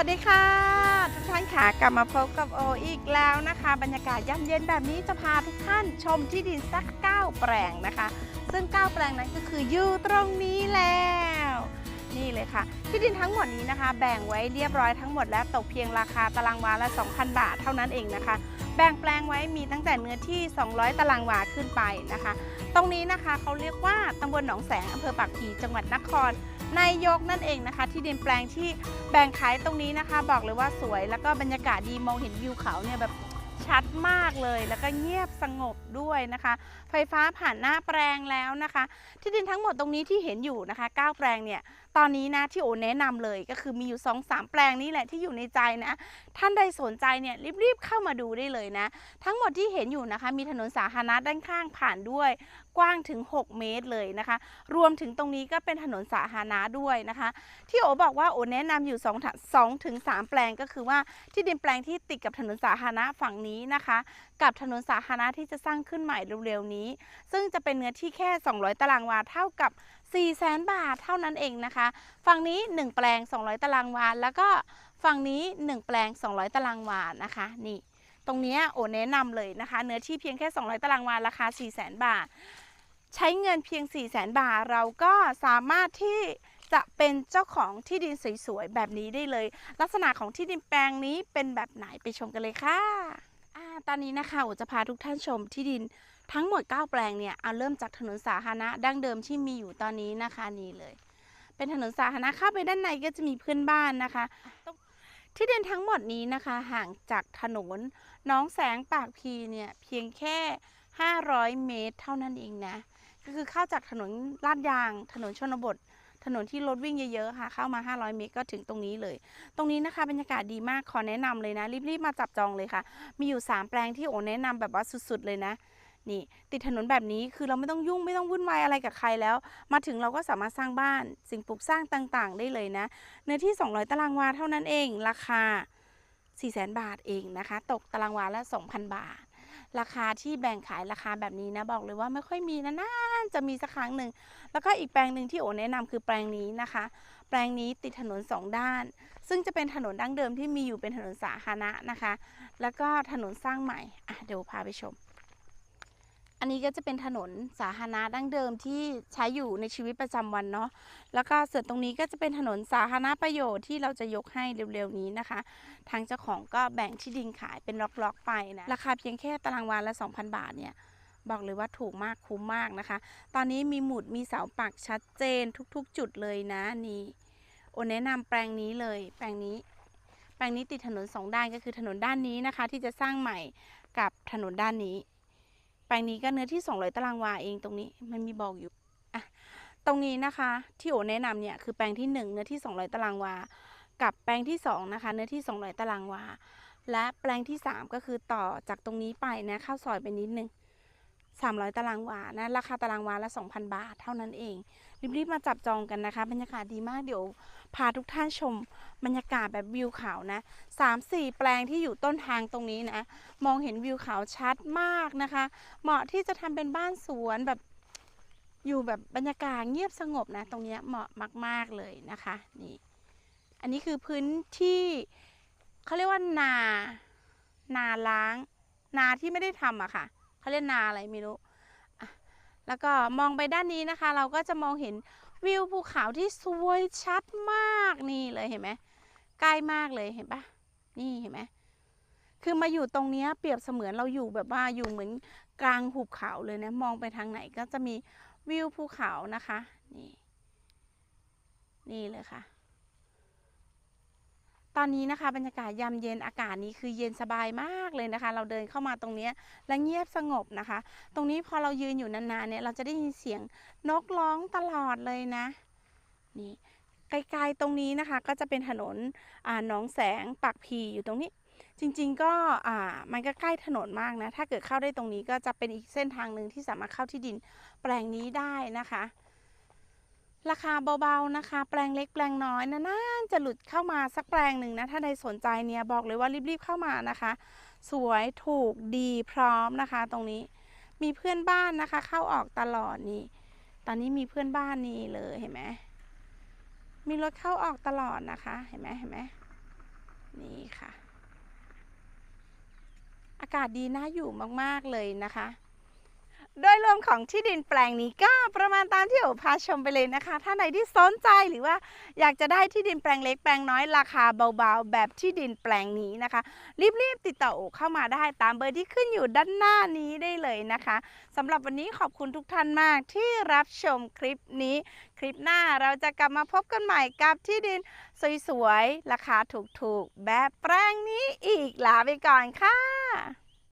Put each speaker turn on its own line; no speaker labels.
วัสดีค่ะ ทุกท่านค่ะกลับมาพบกับโออีกแล้วนะคะ บรรยากาศย่ำเย็นแบบนี้จะพาทุกท่านชมที่ดินสัก9แปลงนะคะ ซึ่ง 9 แปลงนั้นก็คืออยู่ตรงนี้แล้ว นี่เลยค่ะ ที่ดินทั้งหมดนี้นะคะ แบ่งไว้เรียบร้อยทั้งหมดและตกเพียงราคาตารางวาละ 2,000 บาทเท่านั้นเองนะคะ แบ่งแปลงไว้มีตั้งแต่เนื้อที่ 200 ตารางวาขึ้นไปนะคะ ตรงนี้นะคะเขาเรียกว่าตำบลหนองแสงอำเภอปากพีจังหวัดนคร นายกนั่นเองนะคะ ที่ดินแปลงที่แบ่งขายตรงนี้นะคะ บอกเลยว่าสวยแล้วก็บรรยากาศดีมองเห็นวิวเขาเนี่ยแบบชัดมากเลยแล้วก็เงียบสงบด้วยนะคะ ไฟฟ้าผ่านหน้าแปลงแล้วนะคะ ที่ดินทั้งหมดตรงนี้ที่เห็นอยู่นะคะ 9 แปลงเนี่ยตอนนี้นะที่โอแนะนำเลยก็คือมีอยู่ 2 3 แปลงนี้แหละที่อยู่ในใจนะ ท่านใดสนใจเนี่ยรีบๆเข้ามาดูได้เลยนะ ทั้งหมดที่เห็นอยู่นะคะ มีถนนสาธารณะด้านข้างผ่านด้วย กว้างถึง 6 เมตรเลยนะคะ รวมถึงตรงนี้ก็เป็นถนนสาธารณะด้วยนะคะ ที่โอบอกว่าโอแนะนำอยู่2ถ2ถึง3แปลงก็คือว่าที่ดินแปลงที่ติดกับถนนสาธารณะฝั่งนี้นะคะ กับถนนสาธารณะที่จะสร้างขึ้นใหม่เร็วๆนี้ ซึ่งจะเป็นเนื้อที่แค่ 200 ตารางวาเท่ากับ 4 0 0แสนบาทเท่านั้นเองนะคะ ฝั่งนี้ 1 แปลง 200 ตารางวา แล้วก็ฝั่งนี้ 1 แปลง 200 ตารางวานะคะนี่ตรงนี้โอแนะนำเลยนะคะ เนื้อที่เพียงแค่ 200 ตารางวาราคา 4 0 0แสนบาท ใช้เงินเพียง 4 0 0แสนบาท เราก็สามารถที่จะเป็นเจ้าของที่ดินสวยๆ แบบนี้ได้เลย ลักษณะของที่ดินแปลงนี้เป็นแบบไหนไปชมกันเลยค่ะอ่าตอนนี้นะคะโอจะพาทุกท่านชมที่ดินทั้งหมด 9 แปลงเนี่ย เอาเริ่มจากถนนสาธารณะดั้งเดิมที่มีอยู่ตอนนี้นะคะนี่เลย เป็นถนนสาธารณะเข้าไปด้านในก็จะมีเพื่อนบ้านนะคะ ที่ดินทั้งหมดนี้นะคะห่างจากถนนน้องแสงปากพีเนี่ยเพียงแค่ 500 เมตร เท่านั้นเองนะ ก็คือเข้าจากถนนลาดยาง ถนนชนบท ถนนที่รถวิ่งเยอะๆค่ะ เข้ามา 500 เมตรก็ถึงตรงนี้เลย ตรงนี้นะคะบรรยากาศดีมากขอแนะนำเลยนะ รีบๆมาจับจองเลยค่ะ มีอยู่ 3 แปลงที่โอแนะนำแบบว่าสุดๆเลยนะนี่ติดถนนแบบนี้คือเราไม่ต้องยุ่งไม่ต้องวุ่นวายอะไรกับใครแล้ว มาถึงเราก็สามารถสร้างบ้าน สิ่งปลูกสร้างต่างๆ ได้เลยนะ เนื้อที่ 200 ตารางวาเท่านั้นเอง ราคา 400,000 บาทเองนะคะ ตกตารางวาละ 2,000 บาท ราคาที่แบ่งขายราคาแบบนี้นะบอกเลยว่าไม่ค่อยมีนะนานจะมีสักครั้งหนึ่งแล้วก็อีกแปลงหนึ่งที่โอแนะนำคือแปลงนี้นะคะ แปลงนี้ติดถนนสองด้าน ซึ่งจะเป็นถนนดั้งเดิมที่มีอยู่เป็นถนนสาธารณะนะคะ แล้วก็ถนนสร้างใหม่อะเดี๋ยวพาไปชม อันนี้ก็จะเป็นถนนสาธารณะดั้งเดิมที่ใช้อยู่ในชีวิตประจำวันเนาะ แล้วก็ส่วนตรงนี้ก็จะเป็นถนนสาธารณประโยชน์ที่เราจะยกให้เร็วๆนี้นะคะ ทางเจ้าของก็แบ่งที่ดินขายเป็นล็อกๆไปนะ ราคาเพียงแค่ตารางวาละ 2,000 บาทเนี่ยบอกเลยว่าถูกมากคุ้มมากนะคะ ตอนนี้มีหมุดมีเสาปักชัดเจนทุกๆ จุดเลยนะนี่โอแนะนำแปลงนี้เลย แปลงนี้ แปลงนี้ติดถนนสองด้านก็คือถนนด้านนี้นะคะ ที่จะสร้างใหม่กับถนนด้านนี้ แปลงนี้ก็เนื้อที่ 200 ตารางวาเองตรงนี้มันมีบอกอยู่อะตรงนี้นะคะที่โอแนะนำเนี่ยคือแปลงที่ 1 เนื้อที่ 200 ตารางวา กับแปลงที่ 2 นะคะ เนื้อที่ 200 ตารางวา และแปลงที่ 3 ก็คือต่อจากตรงนี้ไปนะเข้าซอยไปนิดนึง300 ตารางวานะราคาตารางวาละ 2,000 บาทเท่านั้นเองรีบๆมาจับจองกันนะคะ บรรยากาศดีมากเดี๋ยว พาทุกท่านชมบรรยากาศแบบวิวเขานะสามสี่แปลงที่อยู่ต้นทางตรงนี้นะ มองเห็นวิวเขาชัดมากนะคะ เหมาะที่จะทำเป็นบ้านสวนแบบอยู่แบบบรรยากาศเงียบสงบนะ ตรงนี้เหมาะมาก ๆ เลยนะคะนี่อันนี้คือพื้นที่เขาเรียกว่านา นาล้าง นาที่ไม่ได้ทำอะค่ะเขาเรียกนาอะไรไม่รู้ แล้วก็มองไปด้านนี้นะคะ เราก็จะมองเห็นวิวภูเขาที่สวยชัดมากนี่เลยเห็นไหมใกล้มากเลยเห็นปะนี่เห็นไหมคือมาอยู่ตรงนี้เปรียบเสมือนเราอยู่แบบว่าอยู่เหมือนกลางหุบเขาเลยนะมองไปทางไหนก็จะมีวิวภูเขานะคะ นี่ นี่เลยค่ะ ตอนนี้นะคะบรรยากาศยามเย็นอากาศนี้คือเย็นสบายมากเลยนะคะ เราเดินเข้ามาตรงนี้และเงียบสงบนะคะ ตรงนี้พอเรายืนอยู่นานๆเนี่ยเราจะได้ยินเสียงนกร้องตลอดเลยนะนี่ไกลๆตรงนี้นะคะ ก็จะเป็นถนนอ่าหนองแสงปากพีอยู่ตรงนี้จริงๆก็อ่ามันก็ใกล้ถนนมากนะ ถ้าเกิดเข้าได้ตรงนี้ก็จะเป็นอีกเส้นทางหนึ่งที่สามารถเข้าที่ดินแปลงนี้ได้นะคะ ราคาเบาๆนะคะ แปลงเล็กแปลงน้อยนะน่าจะหลุดเข้ามาสักแปลงหนึ่งนะ ถ้าใดสนใจเนี่ยบอกเลยว่ารีบๆเข้ามานะคะ สวยถูกดีพร้อมนะคะ ตรงนี้มีเพื่อนบ้านนะคะ เข้าออกตลอดนี่ ตอนนี้มีเพื่อนบ้านนี่เลยเห็นไหมมีรถเข้าออกตลอดนะคะ เห็นไหมเห็นไหมนี่ค่ะ อากาศดีน่าอยู่มากๆเลยนะคะ โดยรวมของที่ดินแปลงนี้ก็ประมาณตามที่โอพาชมไปเลยนะคะ ถ้าไหนที่สนใจหรือว่าอยากจะได้ที่ดินแปลงเล็กแปลงน้อยราคาเบาๆ แบบที่ดินแปลงนี้นะคะ รีบๆติดต่อโอเข้ามาได้ตามเบอร์ที่ขึ้นอยู่ด้านหน้านี้ได้เลยนะคะสำหรับวันนี้ขอบคุณทุกท่านมากที่รับชมคลิปนี้ คลิปหน้าเราจะกลับมาพบกันใหม่กับที่ดินสวยๆราคาถูกๆ แบบแปลงนี้อีกลาไปก่อนค่ะ